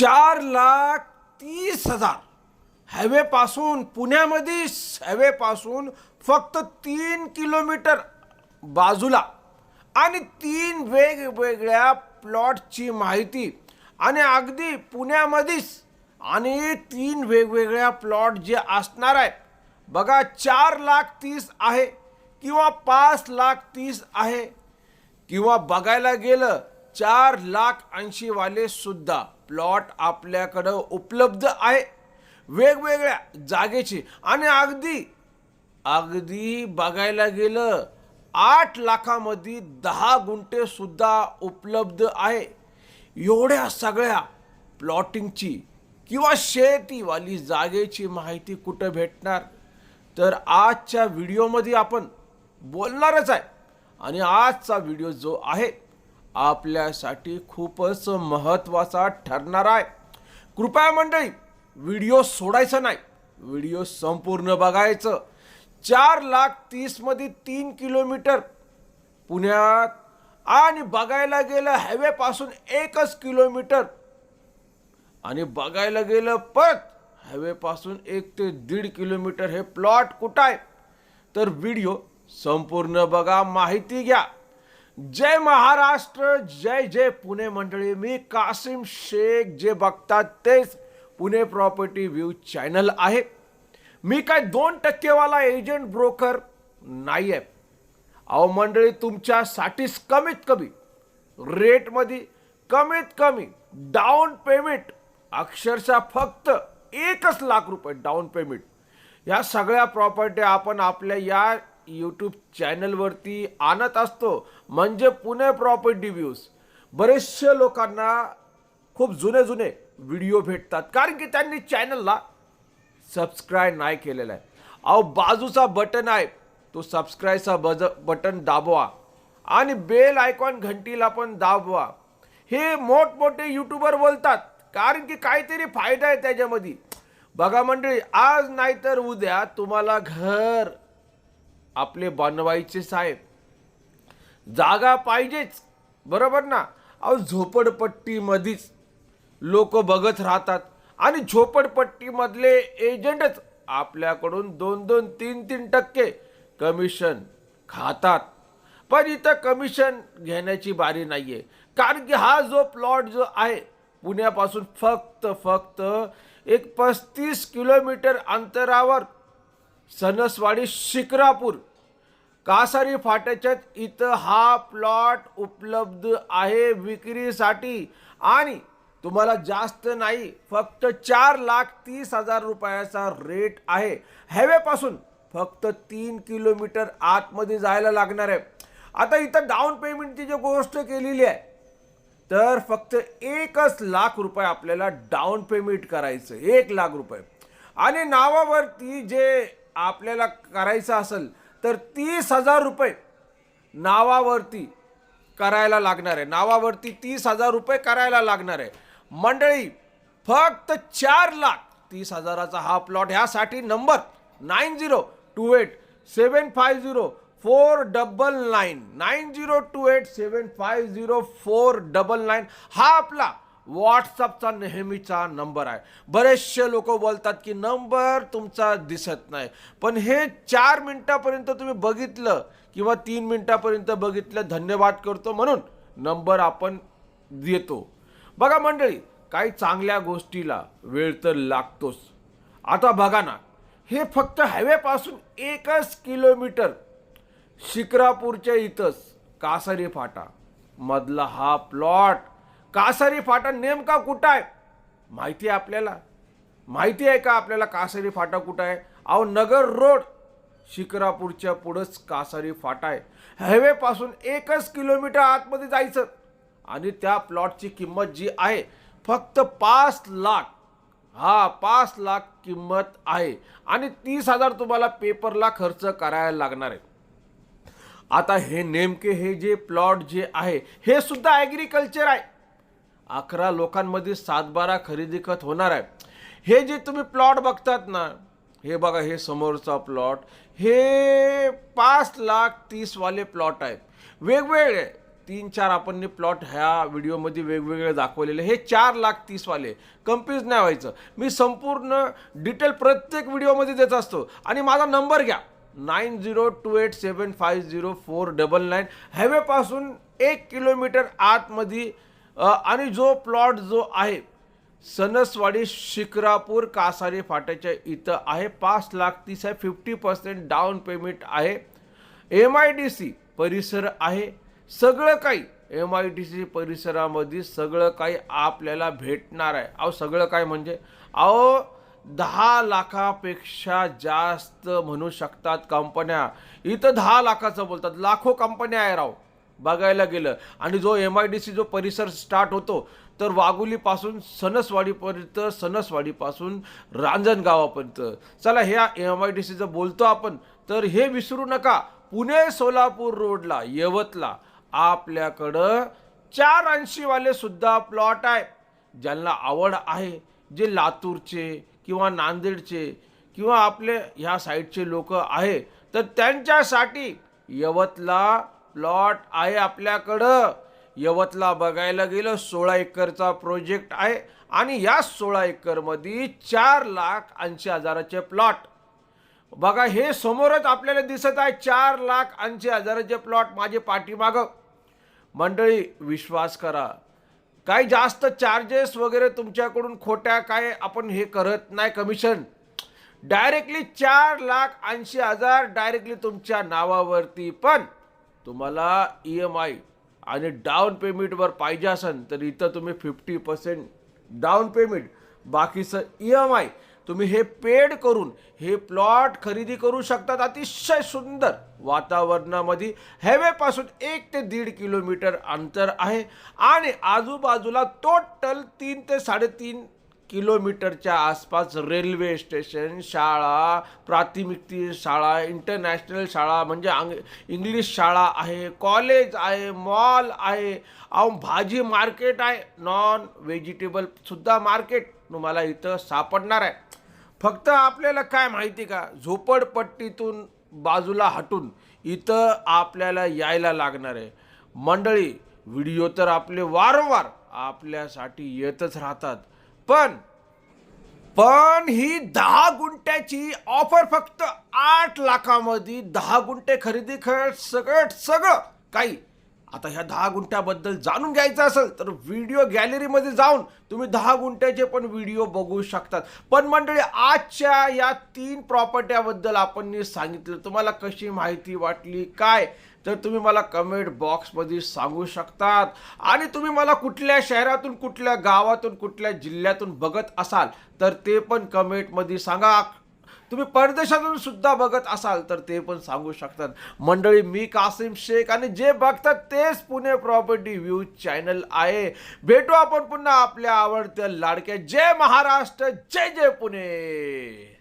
चार लाख तीस हजार. हायवेपासून पुण्यामध्ये हायवेपासून फक्त तीन किलोमीटर बाजूला. आणि तीन वेगवेगळ्या प्लॉटची माहिती. आणि अगदी पुण्यामध्येच आणि तीन वेगवेगळ्या प्लॉट जे असणार आहे. बघा चार लाख तीस आहे किंवा पाच लाख तीस आहे. किंवा बघायला गेलं चार लाख ऐंशीवाले सुद्धा. प्लॉट आपल्याकडं उपलब्ध आहे. वेगवेगळ्या जागेची. आणि अगदी अगदी बघायला गेलं आठ लाखामध्ये दहा गुंठेसुद्धा उपलब्ध आहे. एवढ्या सगळ्या प्लॉटिंगची किंवा शेतीवाली जागेची माहिती कुठं भेटणार? तर आजच्या व्हिडिओमध्ये आपण बोलणारच आहे. आणि आजचा व्हिडिओ जो आहे आपल्यासाठी खूपच महत्त्वाचा ठरणार आहे. कृपया मंडळी व्हिडिओ सोडायचा नाही. व्हिडिओ संपूर्ण बघायचं. चार लाख तीसमध्ये तीन किलोमीटर पुण्यात आणि बघायला गेलं हायवेपासून एकच किलोमीटर. आणि बघायला गेलं परत हायवेपासून एक ते दीड किलोमीटर. हे प्लॉट कुठं आहे? तर व्हिडिओ संपूर्ण बघा माहिती घ्या. जय महाराष्ट्र जय जय पुणे मंडळी. मी कासिम शेख जे बघतात तेच पुणे प्रॉपर्टी व्ह्यू चॅनल आहे. मी काय दोन टक्केवाला एजंट ब्रोकर नाही आहे अहो मंडळी तुमच्यासाठीच कमीत कमी रेटमध्ये कमीत कमी डाऊन पेमेंट अक्षरशः फक्त एकच लाख रुपये डाऊन पेमेंट या सगळ्या प्रॉपर्टी आपण आपल्या या यूट्यूब चॅनलवरती आणत असतो. म्हणजे पुणे प्रॉपर्टी व्ह्यूज बरेचसे लोकांना खूप जुने जुने व्हिडिओ भेटतात. कारण की त्यांनी चॅनलला सबस्क्राईब नाही केलेला आहे. अहो बाजूचा बटन आहे. तो सबस्क्राईबचा बज बटन दाबवा. आणि बेल आयकॉन घंटीला पण दाबवा. हे मोठमोठे यूट्यूबर बोलतात. कारण की काहीतरी फायदा आहे त्याच्यामध्ये. बघा मंडळी आज नाही तर उद्या तुम्हाला घर आपले बनवायचे साहेब. जागा पाहिजेच बरोबर ना? अहो झोपडपट्टीमध्येच लोक बघत राहतात आणि झोपडपट्टीमधले एजंटच आपल्याकडून दोन दोन तीन तीन टक्के कमिशन खातात. पण इथं कमिशन घेण्याची बारी नाही आहे कारण की हा जो प्लॉट जो आहे पुण्यापासून फक्त फक्त एक पस्तीस किलोमीटर अंतरावर सणसवाडी शिक्रापूर कासारी फाट्याच्यात इथं हा प्लॉट उपलब्ध आहे विक्रीसाठी. आणि तुम्हाला जास्त नाही फक्त चार लाख तीस हजार रुपयाचा रेट आहे. हायवेपासून फक्त तीन किलोमीटर आतमध्ये जायला लागणार आहे. आता इथं डाऊन पेमेंटची जी गोष्ट केलेली आहे तर फक्त एकच लाख रुपये आपल्याला डाऊन पेमेंट करायचं एक लाख रुपये. आणि नावावरती जे आपल्याला करायचं असेल तर तीस हजार रुपये नावावरती करायला लागणार आहे. नावावरती तीस हजार रुपये करायला लागणार आहे. मंडळी फक्त चार लाख तीस हजाराचा हा प्लॉट ह्यासाठी number nine zero two eight seven five zero four double nine. Nine zero two eight seven five zero four double nine हा आपला व्हॉट्सअपचा नेहमीचा नंबर आहे. बरेचसे लोक बोलतात की नंबर तुमचा दिसत नाही. पण हे चार मिनटापर्यंत तुम्ही बघितलं किंवा तीन मिनटापर्यंत बघितलं धन्यवाद करतो म्हणून नंबर आपण देतो. बघा मंडळी काही चांगल्या गोष्टीला वेळ तर लागतोच. आता बघा ना हे फक्त हायवेपासून एकच किलोमीटर शिक्रापूरच्या इथंच कासारी फाटा मधला हा प्लॉट कासारी फाटा नेमका कुठं आहे? माहिती आहे आपल्याला. माहिती आहे का आपल्याला कासारी फाटा कुठं आहे? अहो नगर रोड शिक्रापूरच्या पुढंच कासारी फाटा आहे. हायवेपासून एकच किलोमीटर आतमध्ये जायचं. आणि त्या प्लॉटची किंमत जी आहे फक्त पाच लाख. हा पाच लाख किंमत आहे. आणि तीस हजार तुम्हाला पेपरला खर्च करायला लागणार आहे. आता हे नेमके हे जे प्लॉट जे आहे हे सुद्धा ॲग्रिकल्चर आहे. अकरा लोकांमध्ये सातबारा खरेदी खत होणार आहे. हे जे तुम्ही प्लॉट बघतात ना हे बघा हे समोरचा प्लॉट हे पाच लाख तीसवाले प्लॉट आहेत. वेगवेगळे तीन चार आपण प्लॉट ह्या व्हिडिओमध्ये वेगवेगळे दाखवलेले. हे चार लाख तीसवाले कम्प्युज नाही व्हायचं. मी संपूर्ण डिटेल प्रत्येक व्हिडिओमध्ये देत असतो. आणि माझा नंबर घ्या. Nine zero two eight seven five zero four double nine. हायवेपासून एक किलोमीटर आतमध्ये आणि जो प्लॉट जो आहे सनसवाडी शिक्रापूर कासारी फाट्याच्या इथं आहे. पाच लाख तीस आहे फिफ्टी पर्सेंट डाऊन पेमेंट आहे. एम आय डी सी परिसर आहे. सगळं काही एम आय डी सी परिसरामध्ये सगळं काही आपल्याला भेटणार आहे. अहो सगळं काय म्हणजे? अहो दहा लाखापेक्षा जास्त म्हणू शकतात कंपन्या. इथं दहा लाखाचं बोलतात. लाखो कंपन्या आहे राव. बघायला गेलं. आणि जो एम आय डी सी जो परिसर स्टार्ट होतो तर वाघोलीपासून सणसवाडीपर्यंत सणसवाडीपासून रांजणगावापर्यंत चला ह्या एम आय डी सीचं बोलतो आपण. तर हे विसरू नका. पुणे सोलापूर रोडला यवतला आपल्याकडं चार ऐंशीवाले सुद्धा प्लॉट आहे. ज्यांना आवड आहे जे लातूरचे किंवा नांदेडचे किंवा आपले ह्या साईडचे लोक आहे तर त्यांच्यासाठी यवतला प्लॉट आहे आपल्याकडं. यवतला बघायला गेलं सोळा एकरचा प्रोजेक्ट आहे आणि या सोळा एकरमध्ये चार लाख ऐंशी हजाराचे प्लॉट. बघा हे समोरच आपल्याला दिसत आहे चार लाख ऐंशी हजाराचे प्लॉट माझे पाठीमागं. मंडळी विश्वास करा. काही जास्त चार्जेस वगैरे तुमच्याकडून खोट्या काय आपण हे करत नाही कमिशन डायरेक्टली चार लाख ऐंशी हजार डायरेक्टली तुमच्या नावावरती. पण तुम्हाला ई एम आय आणि डाऊन पेमेंटवर पाहिजे असेल तर इथं तुम्ही फिफ्टी पर्सेंट डाऊन पेमेंट बाकीचं ई एम आय तुम्ही हे पेड करून हे प्लॉट खरेदी करू शकतात अतिशय सुंदर वातावरणामध्ये. हायवेपासून एक ते दीड किलोमीटर अंतर आहे आणि आजूबाजूला टोटल तीन ते साडेतीन किलोमीटरच्या आसपास रेल्वे स्टेशन शाळा प्राथमिक शाळा इंटरनॅशनल शाळा म्हणजे अंग इंग्लिश शाळा आहे कॉलेज आहे मॉल आहे. अहो भाजी मार्केट आहे. नॉन व्हेजिटेबलसुद्धा मार्केट तुम्हाला इथं सापडणार आहे. फक्त आपल्याला काय माहिती का? झोपडपट्टीतून बाजूला हटून इथं आपल्याला यायला लागणार आहे. मंडळी व्हिडिओ तर आपले वारंवार आपल्यासाठी येतच राहतात. पण पण ही दहा गुंठ्याची ऑफर फक्त आठ लाखामध्ये दहा गुंठे खरेदी खेळ सगळं सगळं काही. आता ह्या दहा गुंठ्याबद्दल जाणून घ्यायचं असेल तर व्हिडिओ गॅलरीमध्ये जाऊन तुम्ही दहा गुंठ्याचे पण व्हिडिओ बघू शकतात. पण मंडळी आजच्या या तीन प्रॉपर्ट्याबद्दल आपण सांगितलं. तुम्हाला कशी माहिती वाटली? काय? तर तुम्ही मला कमेंट बॉक्समध्ये सांगू शकतात. आणि तुम्ही मला कुठल्या शहरातून कुठल्या गावातून कुठल्या जिल्ह्यातून बघत असाल तर ते पण कमेंटमध्ये सांगा. तुम्ही परदेशातून सुद्धा बघत असाल तर ते पण सांगू शकतात. मंडळी मी कासिम शेख आणि जे बघतात तेच पुणे प्रॉपर्टी व्ह्यू चॅनल आहे. भेटू आपण पुन्हा आपल्या आवडत्या लाडक्या जय महाराष्ट्र जय जय पुणे.